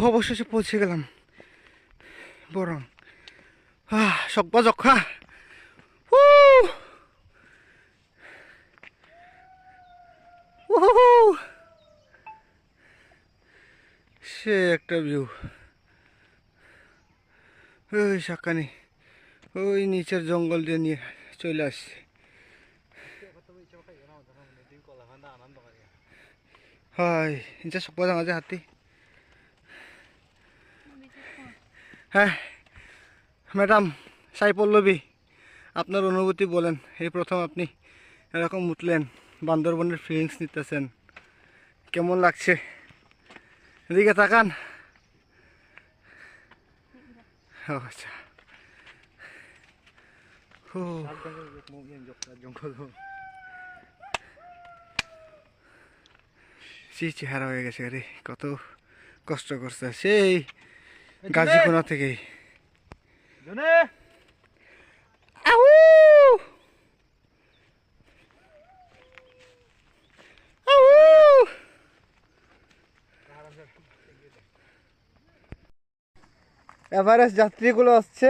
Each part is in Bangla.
অবশেষে পৌঁছে গেলাম। বরং সকবা যক্ষা! সে একটা ভিউ ওই সাকানি ওই নিচের জঙ্গল দিয়ে নিয়ে চলে আসছে। হয় সকবা যাওয়া যে হাতি। হ্যাঁ ম্যাডাম সাই পল্লবী আপনার অনুভূতি বলেন। এই প্রথম আপনি এরকম উঠলেন, বান্দরবনের ফিলিংস নিতেছেন। কেমন লাগছে? এদিকে তাকান। আচ্ছা। ও সে চেহারা হয়ে গেছে রে কত কষ্ট করছে। সেই গাজীকোনা! আউ! এভারেস্ট যাত্রীগুলো আসছে।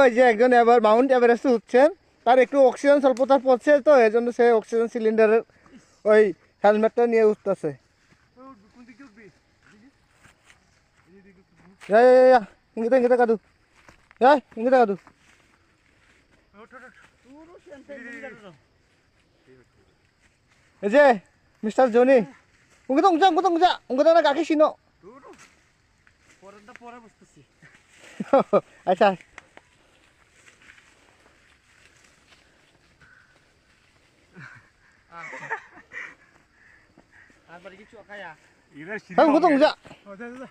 ওই যে একজন এবার মাউন্ট এভারেস্ট উঠছেন। তার একটু অক্সিজেন স্বল্পতা পড়ছে তো এই জন্য সে অক্সিজেন সিলিন্ডারের ওই হেলমেটটা নিয়ে উঠতেছে। Ya ya ya. ya, Ingat ingat kadu. Ya, ingat kadu. Eje, Mr. Joni. Ungut ungut ungut ungut ungut anak kaki sino. Poranda Ayo mustasi. Acha. Ah. Ah, balik cuak kaya. Iya, sini. Ungut ungut. Ya. Oh, dah dah.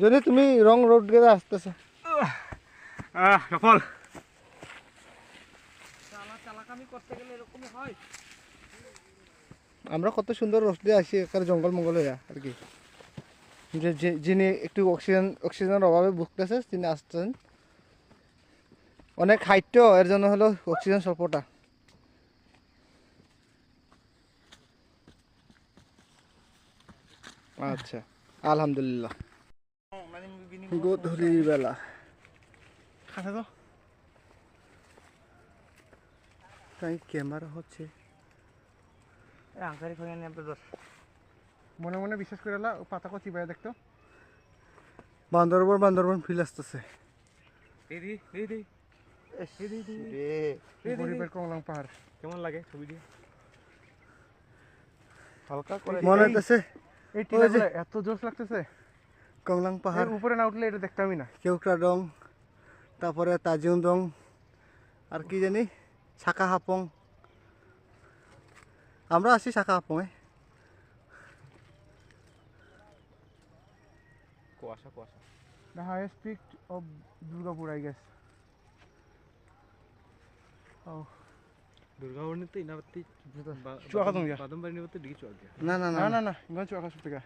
Johnny তুমি রং রোড গেলে আসতেছো। সফল চালা চালাকামি করতে গেলে এরকমই হয়। আমরা কত সুন্দর রোড দিয়ে আসি এখানে জঙ্গল মঙ্গল হইয়া আর কি। যে যিনি একটু অক্সিজেন অক্সিজেনের অভাবে ভুগতেছে তিনি আসছেন অনেক হাইট এর জন্য হলো অক্সিজেন স্বল্পতা। আচ্ছা আলহামদুলিল্লাহ। মানে গধূলি বেলা। খাতা তো। তাই ক্যামেরা হচ্ছে। আঙ্কারি খাইয়া নিয়ে আপনাদের মনে মনে বিশ্বাস করে এলা পাতা কচি বাইরে দেখতো। বান্দরবন বান্দরবন ফিল আসতেছে। এই দি এই দি। গরিবের কমলাং পাহাড়। কেমন লাগে ছবি দিয়ে? হালকা করে। মনে হইতেছে এত জোশ লাগতেছে। কমলাং পাহাড়। উপরে না উঠলে এটা দেখতামই না। কেউকড়া ডং তারপরে তাজিউং ডং আর কি জানি শাখা হাপং আমরা আছি শাখা হাপংয়ে কুয়াশা কুয়াশা। The highest peak of Durgapur I guess দুর্গাবর্ণিতে ইনাবাতি চুয়াখাতং যা। বাদম বাড়ি নিবতে দিকে চুয়াক গিয়া না না না। না না না না ইমান চুয়াকা সুপিকা